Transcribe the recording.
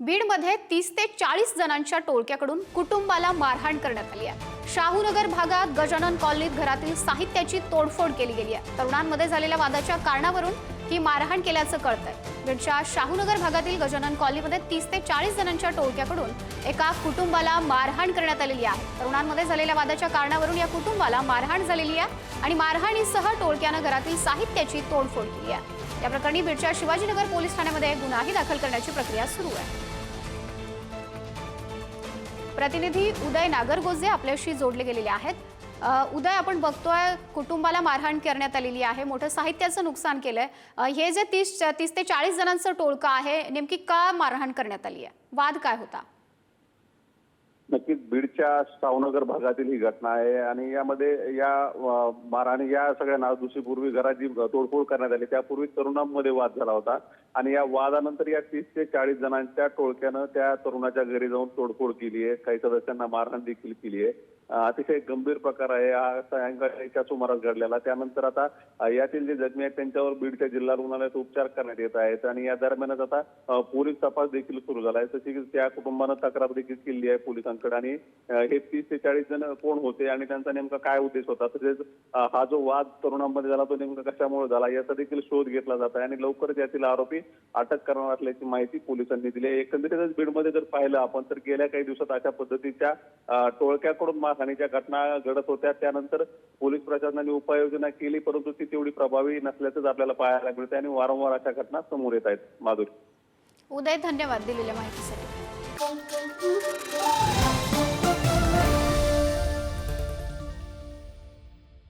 बीडमध्ये तीस ते चाळीस जणांच्या टोळक्याकडून कुटुंबाला मारहाण करण्यात आली आहे. शाहूनगर भागात गजानन कॉलनीत घरातील साहित्याची तोडफोड केली गेली आहे. तरुणांमध्ये झालेल्या वादाच्या कारणावरून ही मारहाण केल्याचं कळतंय. बीडच्या शाहूनगर भागातील गजानन कॉलनीमध्ये तीस ते चाळीस जणांच्या टोळक्याकडून एका कुटुंबाला मारहाण करण्यात आलेली आहे. तरुणांमध्ये झालेल्या वादाच्या कारणावरून या कुटुंबाला मारहाण झालेली आहे आणि मारहाणीसह टोळक्यानं घरातील साहित्याची तोडफोड केली आहे. या प्रकरणी बीडच्या शिवाजीनगर पोलीस ठाण्यामध्ये गुन्हाही दाखल करण्याची प्रक्रिया सुरू आहे. प्रतिनिधी उदय नागरगोजे आपल्याशी जोडले गेलेले आहेत. उदय आपण बघतोय कुटुंबाला मारहाण करण्यात आलेली आहे. मोठं साहित्याचं नुकसान केलंय. हे जे तीस तीस ते चाळीस जणांचं टोळकं आहे नेमकी का मारहाण करण्यात आली आहे? वाद काय होता? बीडच्या सावनगर भागातील ही घटना आहे आणि यामध्ये या अ, मारहाणी या सगळ्या नासधुशीपूर्वी घराची तोडफोड करण्यात आली. त्यापूर्वी तरुणांमध्ये वाद झाला होता आणि या वादानंतर या तीस ते चाळीस जणांच्या टोळक्यानं त्या तरुणाच्या घरी जाऊन तोडफोड केली आहे. काही सदस्यांना मारहाण देखील केली आहे. अतिशय गंभीर प्रकार आहे. हा सायंकाळीच्या सुमारास घडलेला. त्यानंतर आता यातील जे जखमी आहेत त्यांच्यावर बीडच्या जिल्हा रुग्णालयात उपचार करण्यात येत आहेत आणि या दरम्यानच आता पोलीस तपास देखील सुरू झाला आहे. तशी त्या कुटुंबानं तक्रार देखील केली आहे पोलिसांकडे आणि हे तीस ते चाळीस जण कोण होते आणि त्यांचा नेमका काय उद्देश होता? तसेच हा जो वाद तरुणांमध्ये झाला तो नेमका कशामुळे झाला याचा देखील शोध घेतला जात आहे आणि लवकरच यातील आरोपी अटक करणार असल्याची माहिती पोलिसांनी दिली आहे. एकंदरीतच बीडमध्ये जर पाहिलं आपण तर गेल्या काही दिवसात अशा पद्धतीच्या टोळक्याकडून मारहाणीच्या घटना घडत होत्या. त्यानंतर पोलीस प्रशासनाने उपाययोजना केली परंतु ती तेवढी प्रभावी नसल्याचंच आपल्याला पाहायला मिळते आणि वारंवार अशा घटना समोर येत आहेत. माधुरी. उदय धन्यवाद दिलेल्या माहितीसाठी.